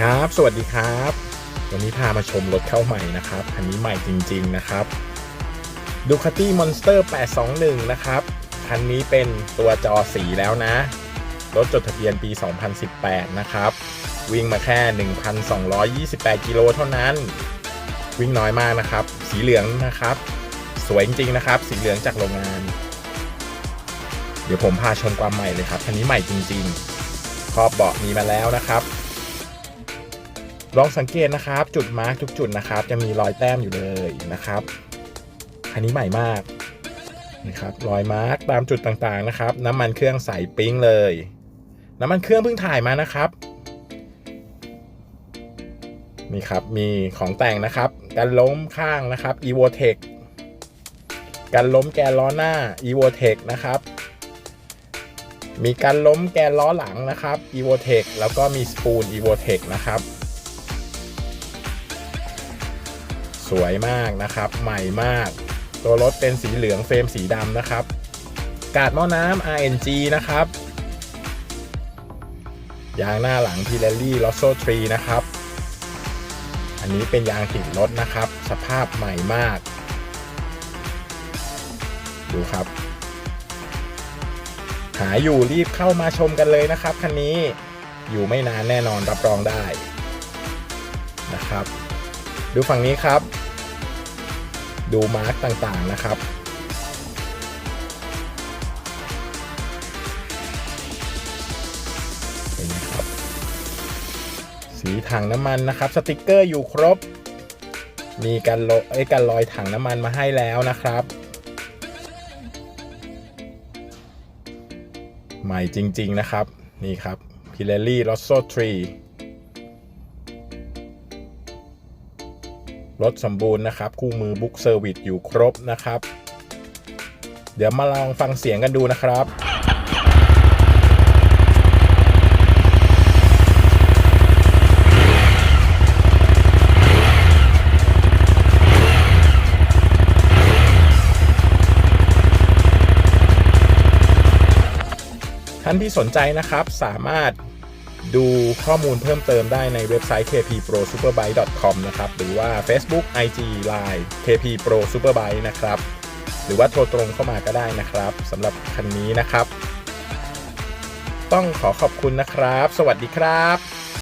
ครับ สวัสดีครับ วันนี้พามาชมรถเข้าใหม่นะครับ คันนี้ใหม่จริง ๆ นะครับ Ducati Monster 821 นะครับ คันนี้เป็นตัวจอสีแล้วนะ รถจดทะเบียนปี 2018 นะครับ วิ่งมาแค่ 1,228 กิโลเท่านั้น วิ่งน้อยมากนะครับ สีเหลืองนะครับ สวยจริง ๆ นะครับ สีเหลืองจากโรงงาน เดี๋ยวผมพาชมความใหม่เลยครับ คันนี้ใหม่จริงๆครอบเบาะมีมาแล้วนะครับ ลองสังเกตนะครับจุดมาร์กทุกจุดนะครับ จะมีรอยแต้มอยู่เลยนะครับคันนี้ใหม่มากนะครับรอยมาร์กตามจุดต่างๆนะครับ น้ำมันเครื่องใสปิ้งเลย น้ำมันเครื่องเพิ่งถ่ายมานะครับนี่ครับมีของแต่งนะครับกันล้มข้างนะครับ Evotech กันล้มแกนล้อหน้า Evotech นะครับ มีการล้มแกนล้อหลังนะครับ Evotech แล้วก็มีสปูล Evotech นะครับ สวยมากนะครับ ใหม่มาก ตัวรถเป็นสีเหลืองเฟรมสีดำนะครับ กาดหม้อน้ำ RNG นะครับ ยางหน้าหลัง Pirelli Rosso 3นะครับ อันนี้เป็นยางติดรถนะครับ สภาพใหม่มาก ดูครับ หาอยู่รีบเข้ามาชมกันเลยนะครับคันนี้อยู่ไม่นานแน่นอนรับรองได้นะครับ ดูฝั่งนี้ครับ ดูมาร์กต่างๆนะครับเป็นไงครับ สีถังน้ำมันนะครับ สติกเกอร์อยู่ครบ มีการลอยการลอยถังน้ำมันมาให้แล้วนะครับใหม่จริง ๆ นะครับ นี่ครับ Pirelli Rosso 3 รถสมบูรณ์นะครับ คู่มือบุ๊กเซอร์วิสอยู่ครบนะครับ เดี๋ยวมาลองฟังเสียงกันดูนะครับท่านที่สนใจนะครับสามารถ ดูข้อมูลเพิ่มเติมได้ในเว็บไซต์ kpprosuperbike.com นะครับ หรือว่า Facebook IG Line kp pro superbike นะครับ หรือว่าโทรตรงเข้ามาก็ได้นะครับสำหรับคันนี้นะครับ ต้องขอขอบคุณนะครับ สวัสดีครับ